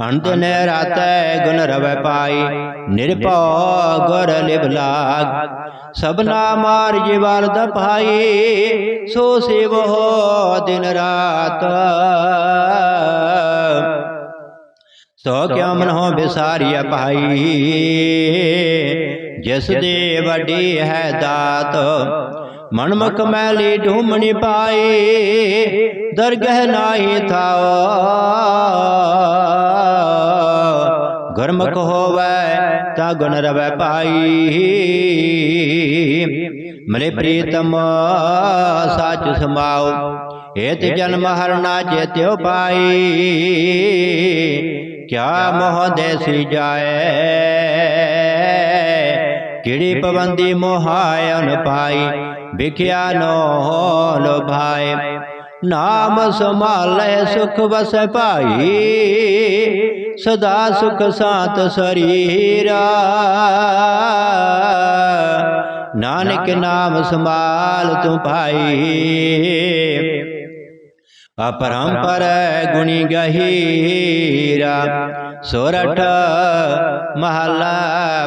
ਅੰਤ ਨੇ ਰਾਤੈ ਗੁਣ ਰਵੈ ਪਾਈ, ਨਿਰਭਉ ਗੁਰ ਲਿਵ ਲਾਗ। ਸਭਨਾ ਮਾਰ ਜਿਵਾਲ ਦਪਾਈ ਸੋ ਸੇਵੋ ਦਿਨ ਰਾਤ। ਸੋ ਕਿਉ ਮਨ ਹੋ ਵਿਸਾਰੀਆ ਭਾਈ, ਜਿਸ ਦੇ ਵੱਡੀ ਹੈ ਦਾਤ। ਮਨਮੁਖ ਮੈਲੀ ਢੂਮਣੀ ਪਾਈ ਦਰਗਹਿ ਨਾਹੀ ਥਾਓ ਗੁਰਮੁਖ ਹੋਵੇ ਤਾ ਗੁਣ ਰਵੈ ਪਾਈ ਮਲੇ ਪ੍ਰੀਤਮ, ਸਾਚ ਸਮਾਉ ਏਤ ਜਨਮ ਹਰਨਾ ਚੇਤਿਓ ਪਾਈ। ਕਿਆ ਮੋਹ ਦੇਸੀ ਜਾਏ, ਕਿਹੜੀ ਪਵੰਦੀ ਮੋਹਾਇ ਪਾਈ। ਵਿਖਿਆ ਨੋ ਲੋਭਾਏ ਨਾਮ ਸੰਭਾਲੇ ਸੁਖ ਵਸ ਭਾਈ। ਸਦਾ ਸੁਖ ਸਾਤ ਸਰੀਰਾ। ਨਾਨਕ ਨਾਮ ਸੰਭਾਲ ਤੂੰ ਭਾਈ। ਅਪਰੰਪਰ ਗੁਣੀ ਗਹੀਰਾ ਸੋਰਠ ਮਹਲਾ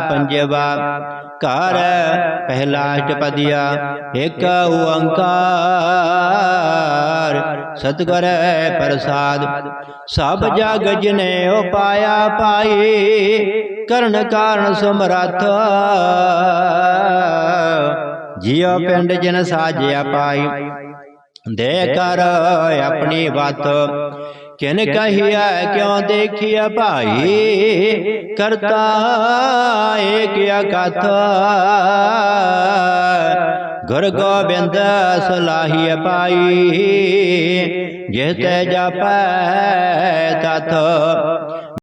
ਪੰਜਵਾ ਘਰ ਪਹਿਲਾ ਅਸ਼ਟਪਦੀਆ ਏਕ ਓੰਕਾਰ ਸਤਿਗੁਰ ਪ੍ਰਸਾਦ ਸਭ ਜਗ ਜਨੇ ਉਪਾਇਆ ਪਾਈ ਕਰਨ ਕਾਰਨ ਸਮਰੱਥ ਜਿਉ ਪਿੰਡ ਜਿਨ ਸਾਜਿਆ ਪਾਈ ਦੇ ਕਰ ਆਪਣੀ ਬਾਤ ਕਿਨ ਕਹੀਆ ਕਿਉ ਦੇਖਿਆ ਭਾਈ? ਕਰਤਾ ਏਕ ਅਕਥ ਗੁਰ ਗੋਬਿੰਦ ਸਲਾਹੀਆ ਪਾਈ ਜਿਹ ਤੇ ਜਪੈ ਤਤ